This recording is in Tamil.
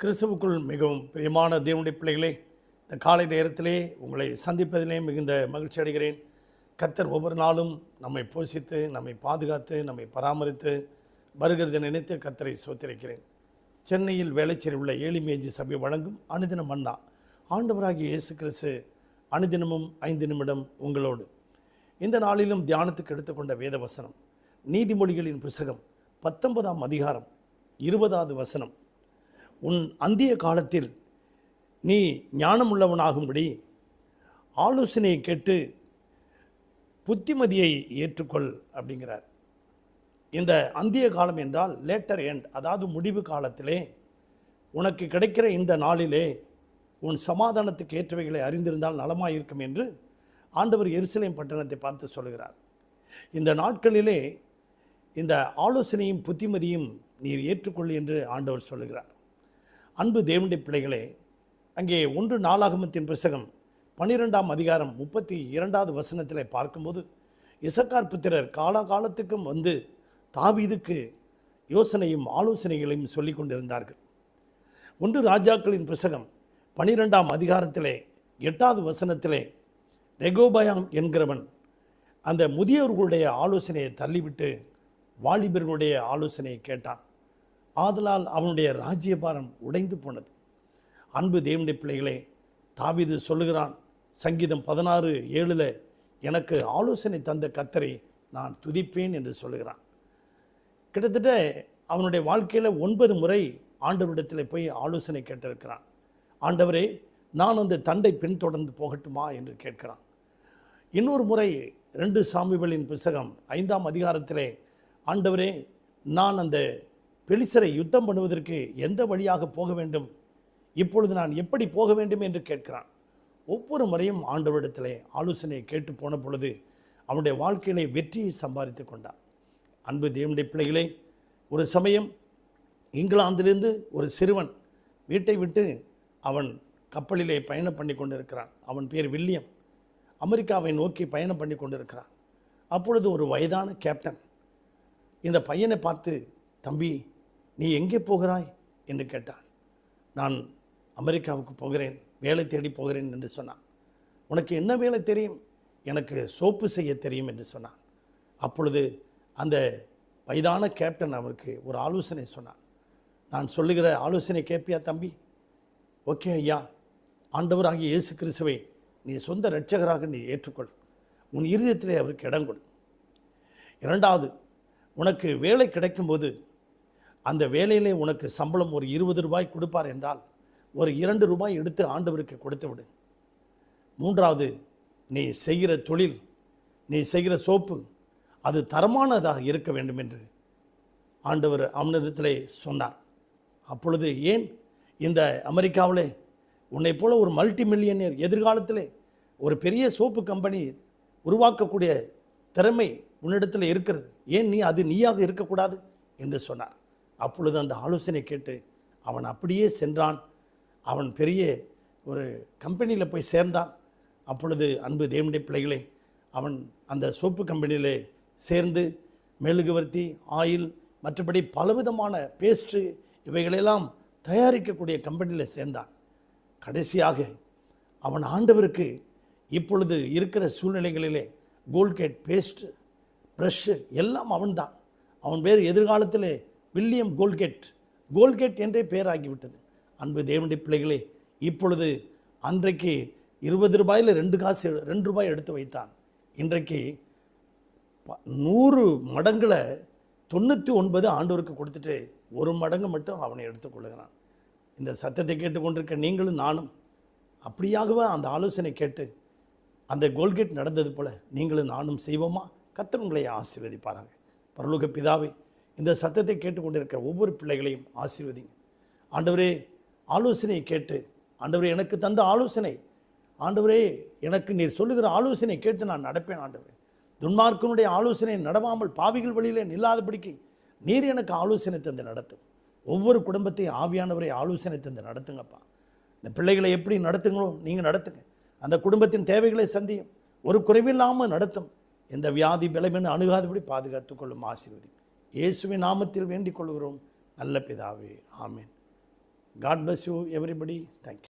கிறிஸ்துவுக்குள் மிகவும் பிரியமான தேவனுடைய பிள்ளைகளே இந்த காலை நேரத்திலே உங்களை சந்திப்பதிலே மிகுந்த மகிழ்ச்சி அடைகிறேன். கர்த்தர் ஒவ்வொரு நாளும் நம்மை போஷித்து நம்மை பாதுகாத்து நம்மை பராமரித்து வருகிறதை நினைத்து கர்த்தரை சோத்திருக்கிறேன். சென்னையில் வேலைச்சேரி உள்ள ஏழிமேஜி சபை வழங்கும் அனுதினம் அண்ணா. ஆண்டவராகிய இயேசு கிறிஸ்து அனுதினமும் ஐந்து நிமிடம் உங்களோடு. இந்த நாளிலும் தியானத்துக்கு எடுத்துக்கொண்ட வேத வசனம் நீதிமொழிகளின் புஸ்தகம் பத்தொன்பதாம் அதிகாரம் இருபதாவது வசனம். உன் அந்திய காலத்தில் நீ ஞானமுள்ளவனாகும்படி ஆலோசனையை கேட்டு புத்திமதியை ஏற்றுக்கொள் அப்படிங்கிறார். இந்த அந்திய காலம் என்றால் லேட்டர் எண்ட் அதாவது முடிவு காலத்திலே உனக்கு கிடைக்கிற இந்த நாளிலே உன் சமாதானத்துக்கு ஏற்றவைகளை அறிந்திருந்தால் நலமாக இருக்கும் என்று ஆண்டவர் எருசலேம் பட்டணத்தை பார்த்து சொல்கிறார். இந்த நாட்களிலே இந்த ஆலோசனையும் புத்திமதியும் நீர் ஏற்றுக்கொள் என்று ஆண்டவர் சொல்லுகிறார். அன்பு தேவனுடைய பிள்ளைகளே அங்கே ஒன்று நாளாகமத்தின் புஸ்தகம் பன்னிரெண்டாம் அதிகாரம் முப்பத்தி இரண்டாவது வசனத்தில் பார்க்கும்போது இசக்கார் புத்திரர் காலகாலத்துக்கும் வந்து தாவீதுக்கு யோசனையும் ஆலோசனைகளையும் சொல்லி கொண்டிருந்தார்கள். ஒன்று ராஜாக்களின் புஸ்தகம் பனிரெண்டாம் அதிகாரத்திலே எட்டாவது வசனத்திலே ரெகோபயாம் என்கிறவன் அந்த முதியவர்களுடைய ஆலோசனையை தள்ளிவிட்டு வாலிபர்களுடைய ஆலோசனையை கேட்டான். ஆதலால் அவனுடைய ராஜ்யபாரம் உடைந்து போனது. அன்பு தேவனுடைய பிள்ளைகளே தாவிது சொல்லுகிறான் சங்கீதம் பதினாறு ஏழில் எனக்கு ஆலோசனை தந்த கத்தரை நான் துதிப்பேன் என்று சொல்லுகிறான். கிட்டத்தட்ட அவனுடைய வாழ்க்கையில் ஒன்பது முறை ஆண்டவரிடத்தில் போய் ஆலோசனை கேட்டிருக்கிறான். ஆண்டவரே நான் அந்த தண்டை பின்தொடர்ந்து போகட்டுமா? என்று கேட்கிறான். இன்னொரு முறை ரெண்டு சாமிகளின் புஸ்தகம் ஐந்தாம் அதிகாரத்திலே ஆண்டவரே நான் அந்த பெலிசரை யுத்தம் பண்ணுவதற்கு எந்த வழியாக போக வேண்டும்? இப்பொழுது நான் எப்படி போக வேண்டும் என்று கேட்கிறான். ஒவ்வொரு முறையும் ஆண்டவரிடத்திலே ஆலோசனையை கேட்டு போன பொழுது அவனுடைய வாழ்க்கையிலே வெற்றியை சம்பாதித்து கொண்டான். அன்பு தேவனுடைய பிள்ளைகளே ஒரு சமயம் இங்கிலாந்திலிருந்து ஒரு சிறுவன் வீட்டை விட்டு அவன் கப்பலிலே பயணம் பண்ணி கொண்டிருக்கிறான். அவன் பேர் வில்லியம். அமெரிக்காவை நோக்கி பயணம் பண்ணி கொண்டிருக்கிறான். அப்பொழுது ஒரு வயதான கேப்டன் இந்த பையனை பார்த்து தம்பி நீ எங்கே போகிறாய்? என்று கேட்டான். நான் அமெரிக்காவுக்கு போகிறேன் வேலை தேடி போகிறேன் என்று சொன்னான். உனக்கு என்ன வேலை தெரியும்? எனக்கு சோப்பு செய்ய தெரியும் என்று சொன்னான். அப்பொழுது அந்த வயதான கேப்டன் அவருக்கு ஒரு ஆலோசனை சொன்னான். நான் சொல்லுகிற ஆலோசனை கேட்பியா தம்பி? ஓகே ஐயா ஆண்டவராகிய இயேசு கிறிஸ்துவை நீ சொந்த இரட்சகராக நீ ஏற்றுக்கொள். உன் இருதயத்திலே அவருக்கு இடம் கொடு. இரண்டாவது உனக்கு வேலை கிடைக்கும்போது அந்த வேலையிலே உனக்கு சம்பளம் ஒரு இருபது ரூபாய் கொடுப்பார் என்றால் ஒரு இரண்டு ரூபாய் எடுத்து ஆண்டவருக்கு கொடுத்து விடு. மூன்றாவது நீ செய்கிற தொழில் நீ செய்கிற சோப்பு அது தரமானதாக இருக்க வேண்டும் என்று ஆண்டவர் அவனிடத்திலே சொன்னார். அப்பொழுது ஏன் இந்த அமெரிக்காவிலே உன்னைப் போல ஒரு மல்டி மில்லியனியர் எதிர்காலத்தில் ஒரு பெரிய சோப்பு கம்பெனி உருவாக்கக்கூடிய திறமை உன்னிடத்தில் இருக்கிறது. ஏன் நீ அது நீயாக இருக்கக்கூடாது? என்று சொன்னார். அப்பொழுது அந்த ஆலோசனை கேட்டு அவன் அப்படியே சென்றான். அவன் பெரிய ஒரு கம்பெனியில் போய் சேர்ந்தான். அப்பொழுது அன்பு தேவனுடைய பிள்ளைகளே அவன் அந்த சோப்பு கம்பெனியிலே சேர்ந்து மெழுகுவர்த்தி ஆயில் மற்றபடி பலவிதமான பேஸ்ட்ரு இவைகளெல்லாம் தயாரிக்கக்கூடிய கம்பெனியில் சேர்ந்தான். கடைசியாக அவன் ஆண்டவருக்கு இப்பொழுது இருக்கிற சூழ்நிலைகளிலே கோல்கேட் பேஸ்ட் ப்ரஷ்ஷு எல்லாம் அவன்தான். அவன் பேர் எதிர்காலத்திலே வில்லியம் கோல்கேட். கோல்கேட் என்றே பெயராகிவிட்டது. அன்பு தேவனுடைய பிள்ளைகளே இப்பொழுது அன்றைக்கு இருபது ரூபாயில் ரெண்டு காசு ரெண்டு ரூபாய் எடுத்து வைத்தான். இன்றைக்கு ப- நூறு மடங்களை தொண்ணூற்றி ஒன்பது ஆண்டவருக்கு கொடுத்துட்டு ஒரு மடங்கு மட்டும் அவனை எடுத்துக்கொள்ளுகிறான் இந்த சத்தத்தை கேட்டுக்கொண்டிருக்க நீங்களும் நானும் அப்படியாகவே அந்த ஆலோசனை கேட்டு அந்த கோல்கேட் நடந்தது போல் நீங்களும் நானும் செய்வோமா? கர்த்தர் உங்களை ஆசீர்வதிப்பாராங்க பரலோக பிதாவை இந்த சத்தத்தை கேட்டுக்கொண்டிருக்க ஒவ்வொரு பிள்ளைகளையும் ஆசீர்வதிங்க ஆண்டவரே ஆலோசனையை கேட்டு ஆண்டவரே எனக்கு தந்த ஆலோசனை. ஆண்டவரே எனக்கு நீர் சொல்லுகிற ஆலோசனை கேட்டு நான் நடப்பேன் ஆண்டவரே. துன்மார்க்கனுடைய ஆலோசனை நடவாமல் பாவிகள் வழியிலே நில்லாதபடிக்கு நீர் எனக்கு ஆலோசனை தந்து நடத்தும். ஒவ்வொரு குடும்பத்தையும் ஆவியானவரை ஆலோசனை தந்து நடத்துங்கப்பா. இந்த பிள்ளைகளை எப்படி நடத்துங்களோ நீங்கள் நடத்துங்க. அந்த குடும்பத்தின் தேவைகளை சந்தியும். ஒரு குறைவில்லாமல் நடத்தும். எந்த வியாதி பலமென்னு அணுகாதபடி பாதுகாத்து கொள்ளும் ஆசீர்வதி இயேசுவின் நாமத்தில் வேண்டிக் கொள்கிறோம். நல்ல பிதாவே ஆமீன். God bless you everybody thank you